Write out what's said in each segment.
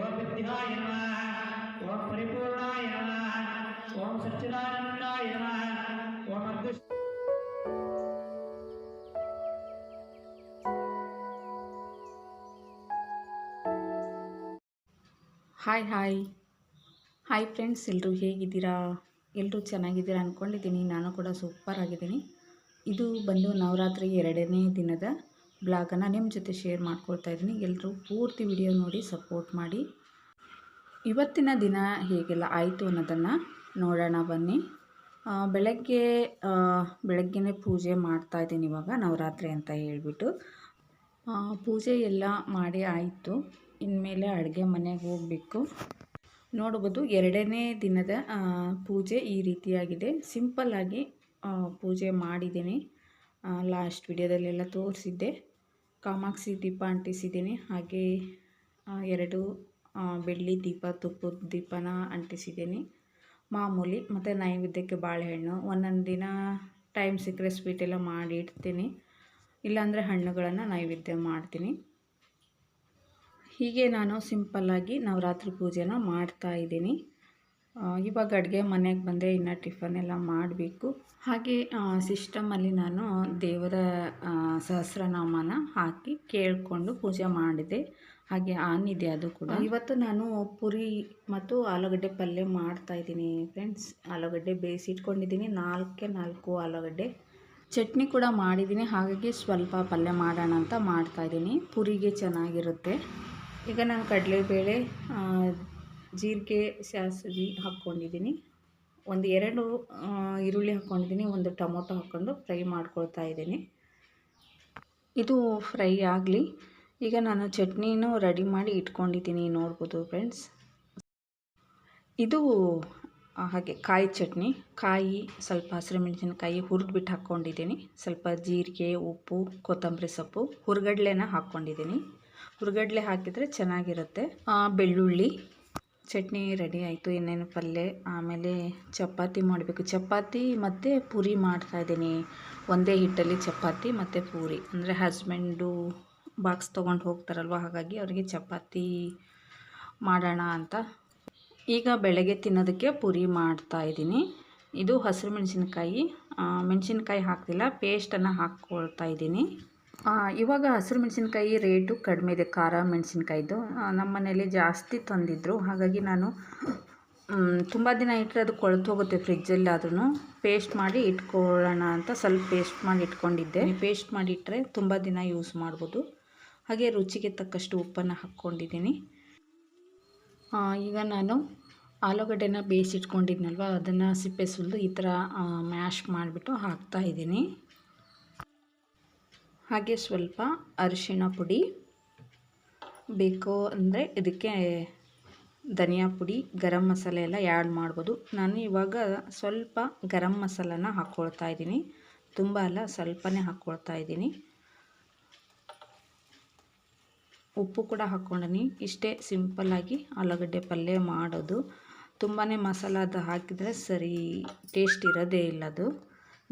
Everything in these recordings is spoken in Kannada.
ಓಂ ಪರಿಪೂರ್ಣಾಯ ಓಂ ಸಚ್ಚಿದಾನಂದಾಯ ಓಂ ಹಾಯ್ ಹಾಯ್. ಹಾಯ್ ಫ್ರೆಂಡ್ಸ್ ಎಲ್ಲರೂ ಹೇಗಿದ್ದೀರಾ? ಎಲ್ಲರೂ ಚೆನ್ನಾಗಿದ್ದೀರಾ ಅಂದ್ಕೊಂಡಿದ್ದೀನಿ ನಾನು ಕೂಡ ಸೂಪರ್ ಆಗಿದ್ದೀನಿ ಇದು ಬಂದು ನವರಾತ್ರಿ ಎರಡನೇ ದಿನದ ಬ್ಲಾಗನ್ನು ನಿಮ್ಮ ಜೊತೆ ಶೇರ್ ಮಾಡ್ಕೊಳ್ತಾ ಇದ್ದೀನಿ. ಎಲ್ಲರೂ ಪೂರ್ತಿ ವಿಡಿಯೋ ನೋಡಿ ಸಪೋರ್ಟ್ ಮಾಡಿ. ಇವತ್ತಿನ ದಿನ ಹೇಗೆಲ್ಲ ಆಯಿತು ಅನ್ನೋದನ್ನು ನೋಡೋಣ ಬನ್ನಿ. ಬೆಳಗ್ಗೆ ಬೆಳಗ್ಗೆನೇ ಪೂಜೆ ಮಾಡ್ತಾ ಇದ್ದೀನಿ ಇವಾಗ, ನವರಾತ್ರಿ ಅಂತ ಹೇಳಿಬಿಟ್ಟು. ಪೂಜೆ ಎಲ್ಲ ಮಾಡಿ ಆಯಿತು. ಇನ್ಮೇಲೆ ಅಡುಗೆ ಮನೆಗೆ ಹೋಗಬೇಕು. ನೋಡ್ಬೋದು ಎರಡನೇ ದಿನದ ಪೂಜೆ ಈ ರೀತಿಯಾಗಿದೆ. ಸಿಂಪಲ್ಲಾಗಿ ಪೂಜೆ ಮಾಡಿದ್ದೀನಿ. ಲಾಸ್ಟ್ ವಿಡಿಯೋದಲ್ಲೆಲ್ಲ ತೋರಿಸಿದ್ದೆ. ಕಾಮಾಕ್ಷಿ ದೀಪ ಅಂಟಿಸಿದ್ದೀನಿ. ಹಾಗೆ ಎರಡು ಬೆಳ್ಳಿ ದೀಪ ತುಪ್ಪದ ದೀಪನ ಅಂಟಿಸಿದ್ದೀನಿ. ಮಾಮೂಲಿ, ಮತ್ತು ನೈವೇದ್ಯಕ್ಕೆ ಬಾಳೆಹಣ್ಣು. ಒಂದೊಂದು ದಿನ ಟೈಮ್ ಸಿಕ್ಕರೆ ಸ್ವೀಟ್ ಎಲ್ಲ ಮಾಡಿ ಇಡ್ತೀನಿ. ಇಲ್ಲಾಂದರೆ ಹಣ್ಣುಗಳನ್ನು ನೈವೇದ್ಯ ಮಾಡ್ತೀನಿ. ಹೀಗೆ ನಾನು ಸಿಂಪಲ್ಲಾಗಿ ನವರಾತ್ರಿ ಪೂಜೆನ ಮಾಡ್ತಾ ಇದ್ದೀನಿ. ಇವಾಗ ಅಡುಗೆ ಮನೆಗೆ ಬಂದೆ ಇನ್ನು ಟಿಫನ್ ಎಲ್ಲ ಮಾಡಬೇಕು. ಹಾಗೆ ಸಿಸ್ಟಮಲ್ಲಿ ನಾನು ದೇವರ ಸಹಸ್ರನಾಮನ ಹಾಕಿ ಕೇಳಿಕೊಂಡು ಪೂಜೆ ಮಾಡಿದೆ. ಹಾಗೆ ಆನಿದೆ ಅದು ಕೂಡ. ಇವತ್ತು ನಾನು ಪುರಿ ಮತ್ತು ಆಲೂಗಡ್ಡೆ ಪಲ್ಯ ಮಾಡ್ತಾ ಇದ್ದೀನಿ ಫ್ರೆಂಡ್ಸ್ ಆಲೂಗಡ್ಡೆ ಬೇಯಿಸಿಟ್ಕೊಂಡಿದ್ದೀನಿ. ನಾಲ್ಕೆ ನಾಲ್ಕು ಆಲೂಗಡ್ಡೆ. ಚಟ್ನಿ ಕೂಡ ಮಾಡಿದ್ದೀನಿ. ಹಾಗಾಗಿ ಸ್ವಲ್ಪ ಪಲ್ಯ ಮಾಡೋಣ ಅಂತ ಮಾಡ್ತಾಯಿದ್ದೀನಿ ಪುರಿಗೆ ಚೆನ್ನಾಗಿರುತ್ತೆ. ಈಗ ನಾನು ಕಡಲೆಬೇಳೆ ಜೀರಿಗೆ ಸಾಸಿವೆ ಹಾಕ್ಕೊಂಡಿದ್ದೀನಿ. ಒಂದು ಎರಡು ಈರುಳ್ಳಿ ಹಾಕ್ಕೊಂಡಿದ್ದೀನಿ, ಒಂದು ಟೊಮೊಟೊ ಹಾಕ್ಕೊಂಡು ಫ್ರೈ ಮಾಡ್ಕೊಳ್ತಾ ಇದ್ದೀನಿ. ಇದು ಫ್ರೈ ಆಗಲಿ. ಈಗ ನಾನು ಚಟ್ನಿನೂ ರೆಡಿ ಮಾಡಿ ಇಟ್ಕೊಂಡಿದ್ದೀನಿ, ನೋಡ್ಬೋದು ಫ್ರೆಂಡ್ಸ್. ಇದು ಹಾಗೆ ಕಾಯಿ ಚಟ್ನಿ. ಕಾಯಿ, ಸ್ವಲ್ಪ ಹಸಿರು ಮೆಣಸಿನ್ಕಾಯಿ ಹುರಿದ್ಬಿಟ್ಟು ಹಾಕ್ಕೊಂಡಿದ್ದೀನಿ. ಸ್ವಲ್ಪ ಜೀರಿಗೆ, ಉಪ್ಪು, ಕೊತ್ತಂಬರಿ ಸೊಪ್ಪು ಹುರಿಗಡ್ಲೆನ ಹಾಕ್ಕೊಂಡಿದ್ದೀನಿ. ಹುರಿಗಡ್ಲೆ ಹಾಕಿದರೆ ಚೆನ್ನಾಗಿರುತ್ತೆ. ಬೆಳ್ಳುಳ್ಳಿ ಚಟ್ನಿ ರೆಡಿ ಆಯಿತು, ಇನ್ನೇನು ಪಲ್ಯ, ಆಮೇಲೆ ಚಪಾತಿ ಮಾಡಬೇಕು. ಚಪಾತಿ ಮತ್ತು ಪೂರಿ ಮಾಡ್ತಾಯಿದ್ದೀನಿ ಒಂದೇ ಹಿಟ್ಟಲ್ಲಿ ಚಪಾತಿ ಮತ್ತು ಪೂರಿ. ಅಂದರೆ ಹಸ್ಬೆಂಡು ಬಾಕ್ಸ್ ತೊಗೊಂಡು ಹೋಗ್ತಾರಲ್ವ, ಹಾಗಾಗಿ ಅವರಿಗೆ ಚಪಾತಿ ಮಾಡೋಣ ಅಂತ. ಈಗ ಬೆಳಗ್ಗೆ ತಿನ್ನೋದಕ್ಕೆ ಪೂರಿ ಮಾಡ್ತಾ ಇದ್ದೀನಿ. ಇದು ಹಸಿರು ಮೆಣಸಿನ್ಕಾಯಿ. ಮೆಣಸಿನ್ಕಾಯಿ ಹಾಕ್ತಿಲ್ಲ ಪೇಸ್ಟನ್ನು ಹಾಕ್ಕೊಳ್ತಾ ಇದ್ದೀನಿ. ಇವಾಗ ಹಸಿರು ಮೆಣಸಿನ್ಕಾಯಿ ರೇಟು ಕಡಿಮೆ ಇದೆ ಖಾರ ಮೆಣಸಿನ್ಕಾಯಿದು. ನಮ್ಮ ಮನೇಲಿ ಜಾಸ್ತಿ ತಂದಿದ್ದರು ಹಾಗಾಗಿ ನಾನು ತುಂಬ ದಿನ ಇಟ್ಟರೆ ಅದು ಕೊಳೆತು ಹೋಗುತ್ತೆ ಫ್ರಿಜ್ಜಲ್ಲಿ ಆದ್ರೂ ಪೇಸ್ಟ್ ಮಾಡಿ ಇಟ್ಕೊಳ್ಳೋಣ ಅಂತ ಸ್ವಲ್ಪ ಪೇಸ್ಟ್ ಮಾಡಿ ಇಟ್ಕೊಂಡಿದ್ದೆ. ಪೇಸ್ಟ್ ಮಾಡಿ ಇಟ್ಟರೆ ತುಂಬ ದಿನ ಯೂಸ್ ಮಾಡ್ಬೋದು. ಹಾಗೆ ರುಚಿಗೆ ತಕ್ಕಷ್ಟು ಉಪ್ಪನ್ನು ಹಾಕ್ಕೊಂಡಿದ್ದೀನಿ. ಈಗ ನಾನು ಆಲೂಗಡ್ಡೆನ ಬೇಯಿಸಿಟ್ಕೊಂಡಿದ್ನಲ್ವ ಅದನ್ನು ಸಿಪ್ಪೆ ಸುಲಿದು ಈ ಥರ ಮ್ಯಾಶ್ ಮಾಡಿಬಿಟ್ಟು ಹಾಕ್ತಾ ಇದ್ದೀನಿ. ಹಾಗೆ ಸ್ವಲ್ಪ ಅರಿಶಿಣ ಪುಡಿ ಬೇಕು ಅಂದರೆ ಇದಕ್ಕೆ ಧನಿಯಾ ಪುಡಿ, ಗರಂ ಮಸಾಲೆ ಎಲ್ಲ ಆ್ಯಡ್ ಮಾಡ್ಬೋದು. ನಾನು ಇವಾಗ ಸ್ವಲ್ಪ ಗರಂ ಮಸಾಲನ ಹಾಕ್ಕೊಳ್ತಾ ಇದ್ದೀನಿ. ತುಂಬ ಅಲ್ಲ, ಸ್ವಲ್ಪನೇ ಹಾಕ್ಕೊಳ್ತಾ ಇದ್ದೀನಿ. ಉಪ್ಪು ಕೂಡ ಹಾಕ್ಕೊಂಡಿನಿ. ಇಷ್ಟೇ ಸಿಂಪಲ್ಲಾಗಿ ಆಲೂಗಡ್ಡೆ ಪಲ್ಯ ಮಾಡೋದು. ತುಂಬಾ ಮಸಾಲ ಅದು ಹಾಕಿದರೆ ಸರಿ ಟೇಸ್ಟ್ ಇರೋದೇ ಇಲ್ಲ ಅದು.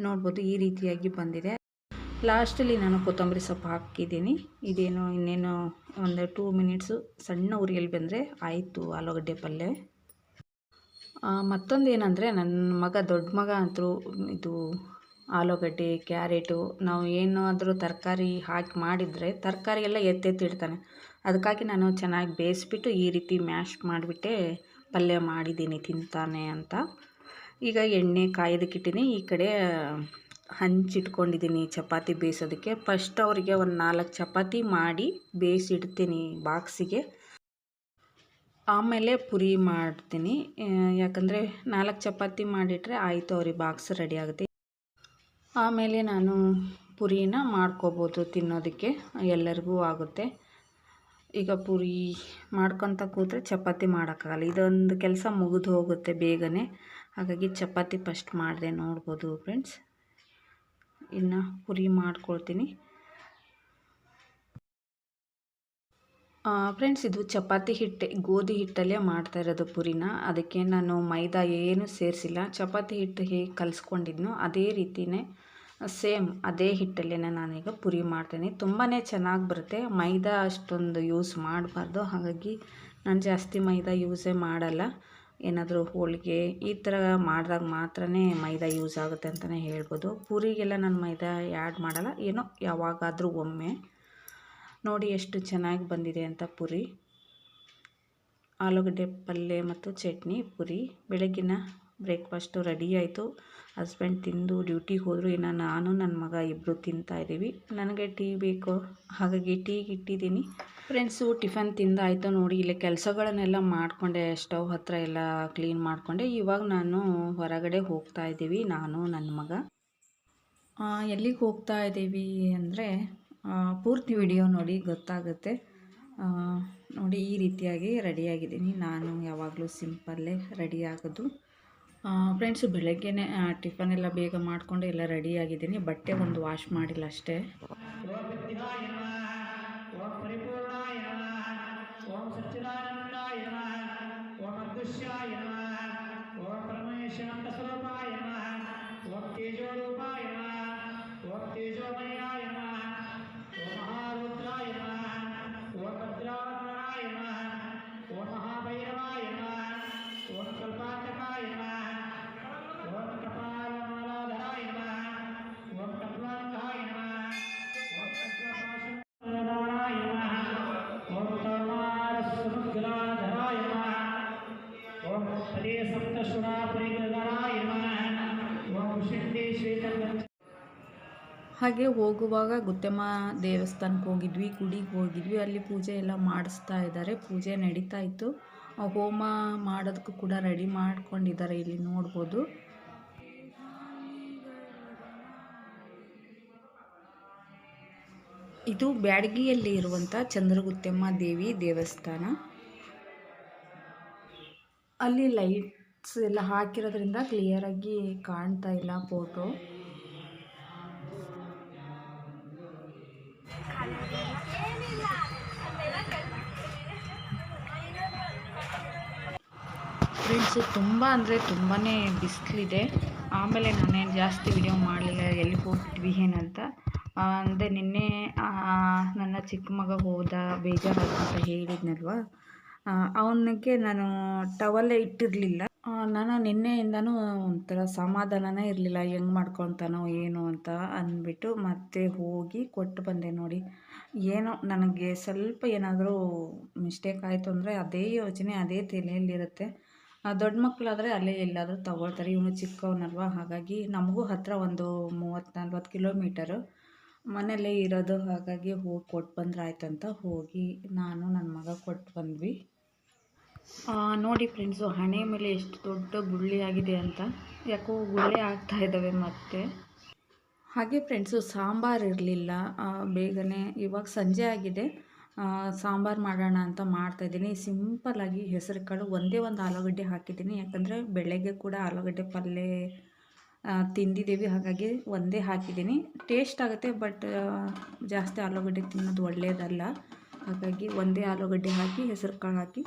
ನೋಡ್ಬೋದು ಈ ರೀತಿಯಾಗಿ ಬಂದಿದೆ. ಲಾಸ್ಟಲ್ಲಿ ನಾನು ಕೊತ್ತಂಬರಿ ಸೊಪ್ಪು ಹಾಕಿದ್ದೀನಿ. ಇದೇನು ಇನ್ನೇನು ಒಂದು ಟೂ ಮಿನಿಟ್ಸು ಸಣ್ಣ ಉರಿಯಲ್ಲಿ ಬಂದರೆ ಆಯಿತು ಆಲೂಗಡ್ಡೆ ಪಲ್ಯ ಮತ್ತೊಂದು ಏನಂದರೆ ನನ್ನ ಮಗ ದೊಡ್ಡ ಮಗ ಅಂತೂ ಇದು ಆಲೂಗಡ್ಡೆ, ಕ್ಯಾರೆಟು ನಾವು ಏನಾದರೂ ತರಕಾರಿ ಹಾಕಿ ಮಾಡಿದರೆ ತರಕಾರಿ ಎಲ್ಲ ಎತ್ತೆತ್ತಿಡ್ತಾನೆ ಅದಕ್ಕಾಗಿ ನಾನು ಚೆನ್ನಾಗಿ ಬೇಯಿಸ್ಬಿಟ್ಟು ಈ ರೀತಿ ಮ್ಯಾಶ್ ಮಾಡಿಬಿಟ್ಟೆ ಪಲ್ಯ ಮಾಡಿದ್ದೀನಿ ತಿಂತಾನೆ ಅಂತ. ಈಗ ಎಣ್ಣೆ ಕಾಯೋದಕ್ಕಿಟ್ಟಿನಿ. ಈ ಕಡೆ ಹಂಚಿಟ್ಕೊಂಡಿದ್ದೀನಿ ಚಪಾತಿ ಬೇಯಿಸೋದಕ್ಕೆ. ಫಸ್ಟ್ ಅವರಿಗೆ ಒಂದು ನಾಲ್ಕು ಚಪಾತಿ ಮಾಡಿ ಬೇಯಿಸಿಡ್ತೀನಿ ಬಾಕ್ಸಿಗೆ. ಆಮೇಲೆ ಪುರಿ ಮಾಡ್ತೀನಿ. ಯಾಕಂದರೆ ನಾಲ್ಕು ಚಪಾತಿ ಮಾಡಿಟ್ರೆ ಆಯಿತು, ಅವ್ರಿಗೆ ಬಾಕ್ಸ್ ರೆಡಿ ಆಗುತ್ತೆ. ಆಮೇಲೆ ನಾನು ಪುರಿನ ಮಾಡ್ಕೋಬೋದು ತಿನ್ನೋದಕ್ಕೆ, ಎಲ್ಲರಿಗೂ ಆಗುತ್ತೆ. ಈಗ ಪುರಿ ಮಾಡ್ಕೊತ ಕೂತ್ರೆ ಚಪಾತಿ ಮಾಡೋಕ್ಕಾಗಲ್ಲ. ಇದೊಂದು ಕೆಲಸ ಮುಗಿದು ಹೋಗುತ್ತೆ ಬೇಗನೆ. ಹಾಗಾಗಿ ಚಪಾತಿ ಫಸ್ಟ್ ಮಾಡಿದೆ ನೋಡ್ಬೋದು ಫ್ರೆಂಡ್ಸ್ ಇನ್ನು ಪುರಿ ಮಾಡ್ಕೊಳ್ತೀನಿ. ಫ್ರೆಂಡ್ಸ್ ಇದು ಚಪಾತಿ ಹಿಟ್ಟೆ, ಗೋಧಿ ಹಿಟ್ಟಲ್ಲೇ ಮಾಡ್ತಾ ಇರೋದು ಪುರಿನ. ಅದಕ್ಕೆ ನಾನು ಮೈದಾ ಏನು ಸೇರಿಸಿಲ್ಲ. ಚಪಾತಿ ಹಿಟ್ಟು ಹೇಗೆ ಕಲಿಸ್ಕೊಂಡಿದ್ನೋ ಅದೇ ರೀತಿಯೇ ಸೇಮ್ ಅದೇ ಹಿಟ್ಟಲ್ಲೇ ನಾನೀಗ ಪುರಿ ಮಾಡ್ತೀನಿ. ತುಂಬಾ ಚೆನ್ನಾಗಿ ಬರುತ್ತೆ. ಮೈದಾ ಅಷ್ಟೊಂದು ಯೂಸ್ ಮಾಡಬಾರ್ದು. ಹಾಗಾಗಿ ನಾನು ಜಾಸ್ತಿ ಮೈದಾ ಯೂಸೇ ಮಾಡಲ್ಲ. ಏನಾದರೂ ಹೋಳಿಗೆ ಈ ಥರ ಮಾಡಿದಾಗ ಮಾತ್ರ ಮೈದಾ ಯೂಸ್ ಆಗುತ್ತೆ ಅಂತಲೇ ಹೇಳ್ಬೋದು. ಪೂರಿಗೆಲ್ಲ ನಾನು ಮೈದಾ ಆ್ಯಡ್ ಮಾಡಲ್ಲ, ಏನೋ ಯಾವಾಗಾದರೂ ಒಮ್ಮೆ. ನೋಡಿ ಎಷ್ಟು ಚೆನ್ನಾಗಿ ಬಂದಿದೆ ಅಂತ ಪುರಿ. ಆಲೂಗಡ್ಡೆ ಪಲ್ಯ ಮತ್ತು ಚಟ್ನಿ ಪುರಿ. ಬೆಳಗ್ಗಿನ ಬ್ರೇಕ್ಫಾಸ್ಟು ರೆಡಿ ಆಯಿತು. ಹಸ್ಬೆಂಡ್ ತಿಂದು ಡ್ಯೂಟಿಗೆ ಹೋದರು. ಇನ್ನು ನಾನು ನನ್ನ ಮಗ ಇಬ್ಬರು ತಿಂತಾ ಇದ್ದೀವಿ ನನಗೆ ಟೀ ಬೇಕು. ಹಾಗಾಗಿ ಟೀಗೆ ಇಟ್ಟಿದ್ದೀನಿ ಫ್ರೆಂಡ್ಸು, ಟಿಫನ್ ತಿಂದಾಯಿತು ನೋಡಿ. ಇಲ್ಲಿ ಕೆಲಸಗಳನ್ನೆಲ್ಲ ಮಾಡಿಕೊಂಡೆ. ಸ್ಟವ್ ಹತ್ತಿರ ಎಲ್ಲ ಕ್ಲೀನ್ ಮಾಡಿಕೊಂಡೆ. ಇವಾಗ ನಾನು ಹೊರಗಡೆ ಹೋಗ್ತಾ ಇದ್ದೀವಿ. ನಾನು ನನ್ನ ಮಗ. ಎಲ್ಲಿಗೆ ಹೋಗ್ತಾ ಇದ್ದೀವಿ ಅಂದರೆ ಪೂರ್ತಿ ವಿಡಿಯೋ ನೋಡಿ ಗೊತ್ತಾಗುತ್ತೆ. ನೋಡಿ ಈ ರೀತಿಯಾಗಿ ರೆಡಿಯಾಗಿದ್ದೀನಿ. ನಾನು ಯಾವಾಗಲೂ ಸಿಂಪಲ್ಲೇ ರೆಡಿ ಆಗೋದು. ಫ್ರೆಂಡ್ಸು ಬೆಳಗ್ಗೆ ಟಿಫನ್ ಎಲ್ಲ ಬೇಗ ಮಾಡಿಕೊಂಡು ಎಲ್ಲ ರೆಡಿಯಾಗಿದ್ದೀನಿ ಬಟ್ಟೆ ಒಂದು ವಾಶ್ ಮಾಡಿಲ್ಲ ಅಷ್ಟೇ. ಓಂ ಓಂ ಹಾಗೆ ಹೋಗುವಾಗ ಗುತ್ತೆಮ್ಮ ದೇವಸ್ಥಾನಕ್ಕೆ ಹೋಗಿದ್ವಿ, ಗುಡಿಗೆ ಹೋಗಿದ್ವಿ. ಅಲ್ಲಿ ಪೂಜೆ ಎಲ್ಲ ಮಾಡಿಸ್ತಾ ಇದ್ದಾರೆ. ಪೂಜೆ ನಡೀತಾ ಇತ್ತು. ಹೋಮ ಮಾಡೋದಕ್ಕೂ ಕೂಡ ರೆಡಿ ಮಾಡ್ಕೊಂಡಿದ್ದಾರೆ ಇಲ್ಲಿ ನೋಡ್ಬೋದು. ಇದು ಬ್ಯಾಡಗಿಯಲ್ಲಿ ಇರುವಂಥ ಚಂದ್ರಗುತ್ತೆಮ್ಮ ದೇವಿ ದೇವಸ್ಥಾನ. ಅಲ್ಲಿ ಲೈಟ್ಸ್ ಎಲ್ಲ ಹಾಕಿರೋದ್ರಿಂದ ಕ್ಲಿಯರಾಗಿ ಕಾಣ್ತಾ ಇಲ್ಲ ಫೋಟೋ ಫ್ರೆಂಡ್ಸು ತುಂಬ ಅಂದರೆ ತುಂಬಾ ಬಿಸಿಲಿದೆ. ಆಮೇಲೆ ನಾನೇನು ಜಾಸ್ತಿ ವಿಡಿಯೋ ಮಾಡಲಿಲ್ಲ, ಎಲ್ಲಿ ಹೋಗ್ಬಿಟ್ವಿ ಏನಂತ. ಅಂದರೆ ನಿನ್ನೆ ನನ್ನ ಚಿಕ್ಕ ಮಗ ಹೋದ, ಬೇಜಾರಾಯ್ತು ಅಂತ ಹೇಳಿದ್ನಲ್ವ. ಅವನಿಗೆ ನಾನು ಟವಲ್ಲೇ ಇಟ್ಟಿರಲಿಲ್ಲ. ನಾನು ನಿನ್ನೆಯಿಂದನೂ ಒಂಥರ ಸಮಾಧಾನನೇ ಇರಲಿಲ್ಲ. ಹೆಂಗೆ ಮಾಡ್ಕೊತಾನೋ, ಏನು ಅಂತ ಅಂದ್ಬಿಟ್ಟು ಮತ್ತೆ ಹೋಗಿ ಕೊಟ್ಟು ಬಂದೆ ನೋಡಿ. ಏನೋ, ನನಗೆ ಸ್ವಲ್ಪ ಏನಾದರೂ ಮಿಸ್ಟೇಕ್ ಆಯಿತು ಅಂದರೆ ಅದೇ ಯೋಚನೆ, ಅದೇ ತಲೆಯಲ್ಲಿರುತ್ತೆ. ದೊಡ್ಡ ಮಕ್ಕಳಾದರೆ ಅಲ್ಲೇ ಎಲ್ಲಾದರೂ ತಗೊಳ್ತಾರೆ. ಇವನು ಚಿಕ್ಕವನಲ್ವ? ಹಾಗಾಗಿ ನಮಗೂ ಹತ್ತಿರ ಒಂದು ಮೂವತ್ತು, ನಲ್ವತ್ತು ಕಿಲೋಮೀಟರು ಮನೆಯಲ್ಲೇ ಇರೋದು. ಹಾಗಾಗಿ ಹೋಗಿ ಕೊಟ್ಟು ಬಂದ್ರೆ ಆಯ್ತಂತ ಹೋಗಿ ನಾನು ನನ್ನ ಮಗ ಕೊಟ್ಟು ಬಂದ್ವಿ. ನೋಡಿ ಫ್ರೆಂಡ್ಸು ಹಣೆ ಮೇಲೆ ಎಷ್ಟು ದೊಡ್ಡ ಗುಳ್ಳಿ ಆಗಿದೆ ಅಂತ. ಯಾಕೋ ಗುಳ್ಳೆ ಆಗ್ತಾ ಇದ್ದಾವೆ ಮತ್ತೆ. ಹಾಗೆ ಫ್ರೆಂಡ್ಸು ಸಾಂಬಾರು ಇರಲಿಲ್ಲ. ಬೇಗನೆ ಇವಾಗ ಸಂಜೆ ಆಗಿದೆ. ಸಾಂಬಾರು ಮಾಡೋಣ ಅಂತ ಮಾಡ್ತಾಯಿದ್ದೀನಿ ಸಿಂಪಲ್ಲಾಗಿ ಹೆಸರು ಕಾಳು ಒಂದೇ ಒಂದು ಆಲೂಗಡ್ಡೆ ಹಾಕಿದ್ದೀನಿ. ಯಾಕಂದರೆ ಬೆಳಗ್ಗೆ ಕೂಡ ಆಲೂಗಡ್ಡೆ ಪಲ್ಯ ತಿಂದಿದ್ದೀವಿ. ಹಾಗಾಗಿ ಒಂದೇ ಹಾಕಿದ್ದೀನಿ. ಟೇಸ್ಟ್ ಆಗುತ್ತೆ ಬಟ್ ಜಾಸ್ತಿ ಆಲೂಗಡ್ಡೆ ತಿನ್ನೋದು ಒಳ್ಳೆಯದಲ್ಲ ಹಾಗಾಗಿ ಒಂದೇ ಆಲೂಗಡ್ಡೆ ಹಾಕಿ ಹೆಸರು ಕಾಳು ಹಾಕಿ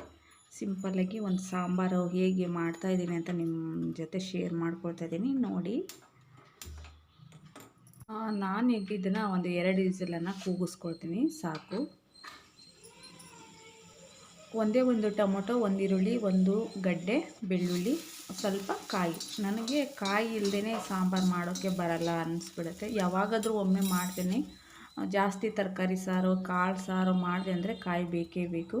ಸಿಂಪಲ್ಲಾಗಿ ಒಂದು ಸಾಂಬಾರು ಹೇಗೆ ಮಾಡ್ತಾಯಿದ್ದೀನಿ ಅಂತ ನಿಮ್ಮ ಜೊತೆ ಶೇರ್ ಮಾಡ್ಕೊಳ್ತಾ ಇದ್ದೀನಿ. ನೋಡಿ. ನಾನು ಇದನ್ನು ಒಂದು ಎರಡು ಇಸಲನ್ನು ಕೂಗಿಸ್ಕೊಳ್ತೀನಿ. ಸಾಕು. ಒಂದೇ ಒಂದು ಟೊಮೊಟೊ, ಒಂದು ಈರುಳ್ಳಿ, ಒಂದು ಗಡ್ಡೆ, ಬೆಳ್ಳುಳ್ಳಿ, ಸ್ವಲ್ಪ ಕಾಯಿ. ನನಗೆ ಕಾಯಿ ಇಲ್ಲದೇ ಸಾಂಬಾರು ಮಾಡೋಕ್ಕೆ ಬರಲ್ಲ ಅನ್ನಿಸ್ಬಿಡುತ್ತೆ ಯಾವಾಗಾದರೂ ಒಮ್ಮೆ ಮಾಡ್ತೀನಿ. ಜಾಸ್ತಿ ತರಕಾರಿ ಸಾರು, ಕಾಳು ಸಾರು ಮಾಡಿದೆ ಅಂದರೆ ಕಾಯಿ ಬೇಕೇ ಬೇಕು.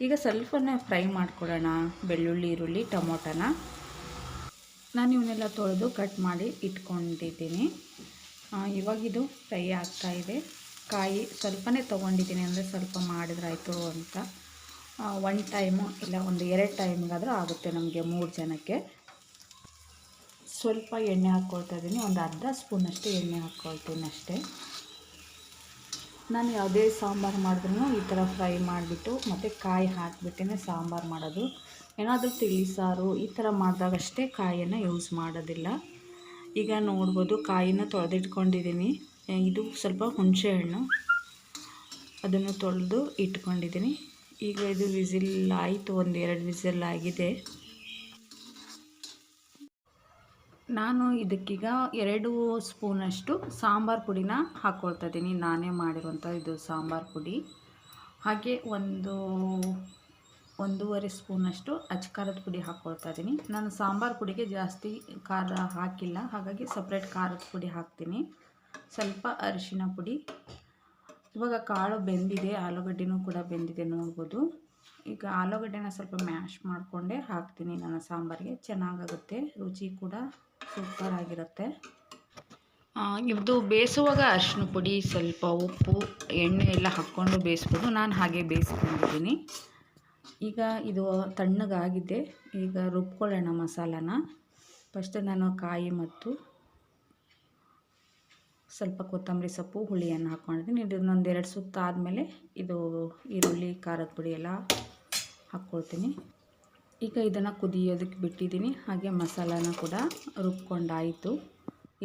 ಈಗ ಸ್ವಲ್ಪನೇ ಫ್ರೈ ಮಾಡಿಕೊಡೋಣ. ಬೆಳ್ಳುಳ್ಳಿ, ಈರುಳ್ಳಿ, ಟೊಮೊಟೊನ. ನಾನು ಇವನ್ನೆಲ್ಲ ತೊಳೆದು ಕಟ್ ಮಾಡಿ ಇಟ್ಕೊಂಡಿದ್ದೀನಿ. ಇವಾಗಿದು ಫ್ರೈ ಆಗ್ತಾಯಿದೆ ಕಾಯಿ ಸ್ವಲ್ಪನೇ ತೊಗೊಂಡಿದ್ದೀನಿ ಅಂದರೆ ಸ್ವಲ್ಪ ಮಾಡಿದ್ರಾಯಿತು ಅಂತ. ಒನ್ ಟೈಮು ಇಲ್ಲ, ಒಂದು ಎರಡು ಟೈಮ್ಗಾದರೂ ಆಗುತ್ತೆ ನಮಗೆ ಮೂರು ಜನಕ್ಕೆ. ಸ್ವಲ್ಪ ಎಣ್ಣೆ ಹಾಕ್ಕೊಳ್ತಾ ಇದ್ದೀನಿ ಒಂದು ಅರ್ಧ ಸ್ಪೂನಷ್ಟು ಎಣ್ಣೆ ಹಾಕ್ಕೊಳ್ತೀನಿ ಅಷ್ಟೇ. ನಾನು ಯಾವುದೇ ಸಾಂಬಾರು ಮಾಡಿದ್ರೂ ಈ ಥರ ಫ್ರೈ ಮಾಡಿಬಿಟ್ಟು ಮತ್ತು ಕಾಯಿ ಹಾಕಿಬಿಟ್ಟೇ ಸಾಂಬಾರು ಮಾಡೋದು. ಏನಾದರೂ ತಿಳಿ ಸಾರು ಈ ಥರ ಮಾಡಿದಾಗಷ್ಟೇ ಕಾಯಿಯನ್ನು ಯೂಸ್ ಮಾಡೋದಿಲ್ಲ. ಈಗ ನೋಡ್ಬೋದು ಕಾಯಿನ ತೊಳೆದಿಟ್ಕೊಂಡಿದ್ದೀನಿ ಇದು ಸ್ವಲ್ಪ ಹುಣಸೆ ಹಣ್ಣು. ಅದನ್ನು ತೊಳೆದು ಇಟ್ಕೊಂಡಿದ್ದೀನಿ ಈಗ ಇದು ವಿಸಿಲ್ ಆಯಿತು, ಒಂದು ಎರಡು ವಿಸಿಲ್ ಆಗಿದೆ. ನಾನು ಇದಕ್ಕೀಗ ಎರಡು ಸ್ಪೂನಷ್ಟು ಸಾಂಬಾರು ಪುಡಿನ ಹಾಕ್ಕೊಳ್ತಾ ಇದ್ದೀನಿ. ನಾನೇ ಮಾಡಿರುವಂಥ ಇದು ಸಾಂಬಾರು ಪುಡಿ. ಹಾಗೆ ಒಂದು, ಒಂದೂವರೆ ಸ್ಪೂನಷ್ಟು ಅಚ್ಚ ಖಾರದ ಪುಡಿ ಹಾಕ್ಕೊಳ್ತಾ ಇದ್ದೀನಿ. ನಾನು ಸಾಂಬಾರು ಪುಡಿಗೆ ಜಾಸ್ತಿ ಖಾರ ಹಾಕಿಲ್ಲ. ಹಾಗಾಗಿ ಸಪ್ರೇಟ್ ಖಾರದ ಪುಡಿ ಹಾಕ್ತೀನಿ. ಸ್ವಲ್ಪ ಅರಿಶಿನ ಪುಡಿ. ಇವಾಗ ಕಾಳು ಬೆಂದಿದೆ ಆಲೂಗಡ್ಡೆನೂ ಕೂಡ ಬೆಂದಿದೆ ನೋಡ್ಬೋದು. ಈಗ ಆಲೂಗಡ್ಡೆನ ಸ್ವಲ್ಪ ಮ್ಯಾಶ್ ಮಾಡಿಕೊಂಡೆ ಹಾಕ್ತೀನಿ ನಾನು ಸಾಂಬಾರಿಗೆ. ಚೆನ್ನಾಗಾಗುತ್ತೆ ರುಚಿ ಕೂಡ ಸೂಪರ್ ಆಗಿರುತ್ತೆ. ಇದು ಬೇಯಿಸುವಾಗ ಅರಿಶಿನ ಪುಡಿ ಸ್ವಲ್ಪ ಉಪ್ಪು ಎಣ್ಣೆ ಎಲ್ಲ ಹಾಕ್ಕೊಂಡು ಬೇಯಿಸ್ಬೋದು. ನಾನು ಹಾಗೆ ಬೇಯಿಸ್ಕೊಂಡಿದ್ದೀನಿ. ಈಗ ಇದು ತಣ್ಣಗಾಗಿದೆ. ಈಗ ರುಬ್ಕೊಳ್ಳೋಣ ಮಸಾಲಾನ. ಫಸ್ಟ್ ನಾನು ಕಾಯಿ ಮತ್ತು ಸ್ವಲ್ಪ ಕೊತ್ತಂಬರಿ ಸೊಪ್ಪು, ಹುಳಿಯನ್ನು ಹಾಕ್ಕೊಂಡಿದ್ದೀನಿ ಇದನ್ನೊಂದು ಎರಡು ಸುತ್ತ ಆದಮೇಲೆ ಇದು ಈರುಳ್ಳಿ, ಖಾರದ ಪುಡಿ ಎಲ್ಲ ಹಾಕ್ಕೊಳ್ತೀನಿ. ಈಗ ಇದನ್ನು ಕುದಿಯೋದಕ್ಕೆ ಬಿಟ್ಟಿದ್ದೀನಿ. ಹಾಗೆ ಮಸಾಲಾನ ಕೂಡ ರುಬ್ಕೊಂಡಾಯಿತು.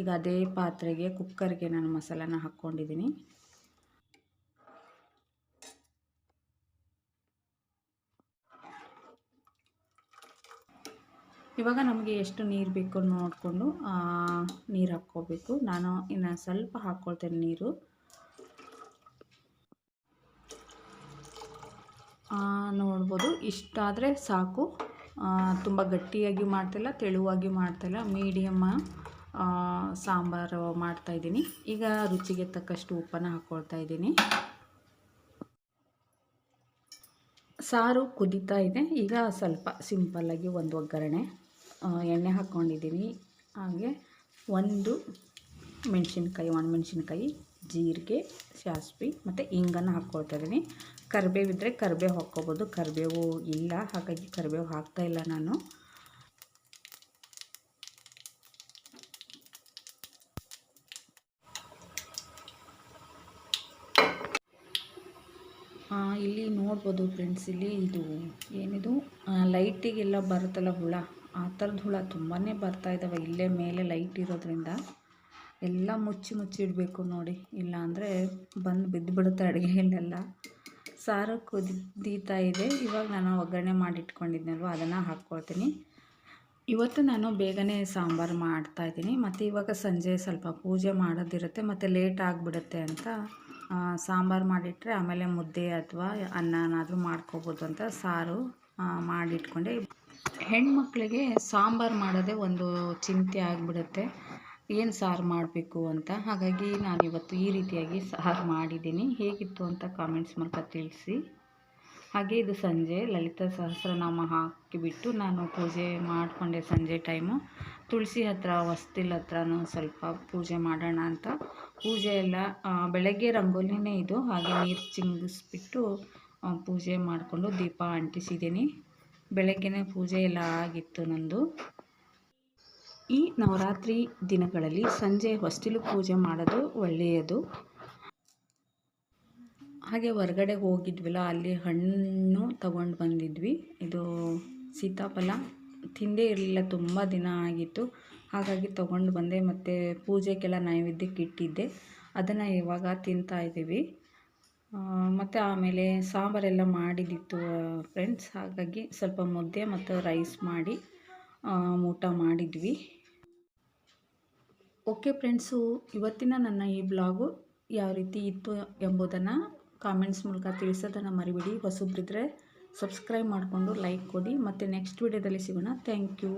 ಈಗ ಅದೇ ಪಾತ್ರೆಗೆ ಕುಕ್ಕರ್ಗೆ ನಾನು ಮಸಾಲಾನ ಹಾಕ್ಕೊಂಡಿದ್ದೀನಿ. ಇವಾಗ ನಮಗೆ ಎಷ್ಟು ನೀರು ಬೇಕು ನೋಡಿಕೊಂಡು ನೀರು ಹಾಕ್ಕೋಬೇಕು. ನಾನು ಇನ್ನು ಸ್ವಲ್ಪ ಹಾಕ್ಕೊಳ್ತೇನೆ ನೀರು. ನೋಡ್ಬೋದು, ಇಷ್ಟಾದರೆ ಸಾಕು. ತುಂಬ ಗಟ್ಟಿಯಾಗಿ ಮಾಡ್ತಿಲ್ಲ, ತೆಳುವಾಗಿ ಮಾಡ್ತಾಯಿಲ್ಲ ಮೀಡಿಯಮ್ಮ ಸಾಂಬಾರು ಮಾಡ್ತಾಯಿದ್ದೀನಿ ಈಗ ರುಚಿಗೆ ತಕ್ಕಷ್ಟು ಉಪ್ಪನ್ನು ಹಾಕ್ಕೊಳ್ತಾ ಇದ್ದೀನಿ. ಸಾರು ಕುದೀತಾ ಇದೆ. ಈಗ ಸ್ವಲ್ಪ ಸಿಂಪಲ್ಲಾಗಿ ಒಂದು ಒಗ್ಗರಣೆ. ಎಣ್ಣೆ ಹಾಕ್ಕೊಂಡಿದ್ದೀನಿ ಹಾಗೆ ಒಂದು ಮೆಣಸಿನ್ಕಾಯಿ ಒಣಮೆಣ್ಸಿನ್ಕಾಯಿ ಜೀರಿಗೆ, ಸಾಸ್ವೆ ಮತ್ತು ಹಿಂಗನ್ನು ಹಾಕ್ಕೊಳ್ತಾ ಇದ್ದೀನಿ ಕರಿಬೇವಿದ್ದರೆ ಕರಿಬೇವು ಹಾಕ್ಕೋಬೋದು. ಕರಿಬೇವು ಇಲ್ಲ, ಹಾಗಾಗಿ ಕರಿಬೇವು ಹಾಕ್ತಾ ಇಲ್ಲ ನಾನು. ಇಲ್ಲಿ ನೋಡ್ಬೋದು ಫ್ರೆಂಡ್ಸ್ ಇಲ್ಲಿ ಇದು ಏನಿದು? ಲೈಟಿಗೆಲ್ಲ ಬರುತ್ತಲ್ಲ ಹುಳ? ಆ ಥರದ ಹುಳ ತುಂಬಾ ಬರ್ತಾ ಇದ್ದಾವೆ ಇಲ್ಲೇ ಮೇಲೆ ಲೈಟ್ ಇರೋದ್ರಿಂದ ಎಲ್ಲ ಮುಚ್ಚಿ ಮುಚ್ಚಿ ಇಡಬೇಕು ನೋಡಿ. ಇಲ್ಲ ಅಂದರೆ ಬಂದು ಬಿದ್ದುಬಿಡುತ್ತೆ ಅಡುಗೆಯಲ್ಲೆಲ್ಲ. ಸಾರು ಕುದೀತಾ ಇದೆ. ಇವಾಗ ನಾನು ಒಗ್ಗರಣೆ ಮಾಡಿಟ್ಕೊಂಡಿದ್ದೆನಲ್ವ ಅದನ್ನು ಹಾಕ್ಕೊಳ್ತೀನಿ. ಇವತ್ತು ನಾನು ಬೇಗನೆ ಸಾಂಬಾರು ಮಾಡ್ತಾಯಿದ್ದೀನಿ ಮತ್ತು ಇವಾಗ ಸಂಜೆ ಸ್ವಲ್ಪ ಪೂಜೆ ಮಾಡೋದಿರುತ್ತೆ, ಮತ್ತು ಲೇಟ್ ಆಗಿಬಿಡುತ್ತೆ ಅಂತ ಸಾಂಬಾರು ಮಾಡಿಟ್ರೆ ಆಮೇಲೆ ಮುದ್ದೆ ಅಥವಾ ಅನ್ನನಾದರೂ ಮಾಡ್ಕೋಬೋದು ಅಂತ ಸಾರು ಮಾಡಿಟ್ಕೊಂಡೆ ಹೆಣ್ಮಕ್ಳಿಗೆ ಸಾಂಬಾರು ಮಾಡೋದೇ ಒಂದು ಚಿಂತೆ ಆಗಿಬಿಡುತ್ತೆ. ಏನು ಸಾರು ಮಾಡಬೇಕು ಅಂತ? ಹಾಗಾಗಿ ನಾನು ಇವತ್ತು ಈ ರೀತಿಯಾಗಿ ಸಾರು ಮಾಡಿದ್ದೀನಿ. ಹೇಗಿತ್ತು ಅಂತ ಕಾಮೆಂಟ್ಸ್ ಮೂಲಕ ತಿಳಿಸಿ. ಹಾಗೆ ಇದು ಸಂಜೆ, ಲಲಿತಾ ಸಹಸ್ರನಾಮ ಹಾಕಿಬಿಟ್ಟು ನಾನು ಪೂಜೆ ಮಾಡಿಕೊಂಡೆ ಸಂಜೆ ಟೈಮು. ತುಳಸಿ ಹತ್ರ, ವಸ್ತಿಲ್ ಹತ್ರನೂ ಸ್ವಲ್ಪ ಪೂಜೆ ಮಾಡೋಣ ಅಂತ. ಪೂಜೆ ಎಲ್ಲ ಬೆಳಗ್ಗೆ ರಂಗೋಲಿನೇ ಇದು. ಹಾಗೆ ನೀರು ಚಿಂಗಿಸ್ಬಿಟ್ಟು ಪೂಜೆ ಮಾಡಿಕೊಂಡು ದೀಪ ಅಂಟಿಸಿದ್ದೀನಿ. ಬೆಳಗ್ಗೆನೇ ಪೂಜೆ ಎಲ್ಲ ಆಗಿತ್ತು ನಂದು. ಈ ನವರಾತ್ರಿ ದಿನಗಳಲ್ಲಿ ಸಂಜೆ ಹೊಸ್ತಿಲು ಪೂಜೆ ಮಾಡೋದು ಒಳ್ಳೆಯದು. ಹಾಗೆ ಹೊರಗಡೆ ಹೋಗಿದ್ವಲ್ಲ, ಅಲ್ಲಿ ಹಣ್ಣು ತಗೊಂಡು ಬಂದಿದ್ವಿ. ಇದು ಸೀತಾಫಲ. ತಿಂದೇ ಇರಲಿಲ್ಲ, ತುಂಬ ದಿನ ಆಗಿತ್ತು. ಹಾಗಾಗಿ ತಗೊಂಡು ಬಂದೆ ಮತ್ತು ಪೂಜೆಗೆಲ್ಲ ನೈವೇದ್ಯಕ್ಕೆ ಇಟ್ಟಿದ್ದೆ. ಅದನ್ನು ಇವಾಗ ತಿಂತಾ ಇದ್ದೀವಿ. ಮತ್ತು ಆಮೇಲೆ ಸಾಂಬಾರೆಲ್ಲ ಮಾಡಿದ್ದಿತ್ತು ಫ್ರೆಂಡ್ಸ್ ಹಾಗಾಗಿ ಸ್ವಲ್ಪ ಮುದ್ದೆ ಮತ್ತು ರೈಸ್ ಮಾಡಿ ಊಟ ಮಾಡಿದ್ವಿ. ಓಕೆ ಫ್ರೆಂಡ್ಸು ಇವತ್ತಿನ ನನ್ನ ಈ ಬ್ಲಾಗು ಯಾವ ರೀತಿ ಇತ್ತು ಎಂಬುದನ್ನು ಕಾಮೆಂಟ್ಸ್ ಮೂಲಕ ತಿಳಿಸೋದನ್ನು ಮರಿಬೇಡಿ. ಹೊಸಬ್ರಿದ್ರೆ ಸಬ್ಸ್ಕ್ರೈಬ್ ಮಾಡಿಕೊಂಡು ಲೈಕ್ ಕೊಡಿ. ಮತ್ತು ನೆಕ್ಸ್ಟ್ ವಿಡಿಯೋದಲ್ಲಿ ಸಿಗೋಣ. Thank you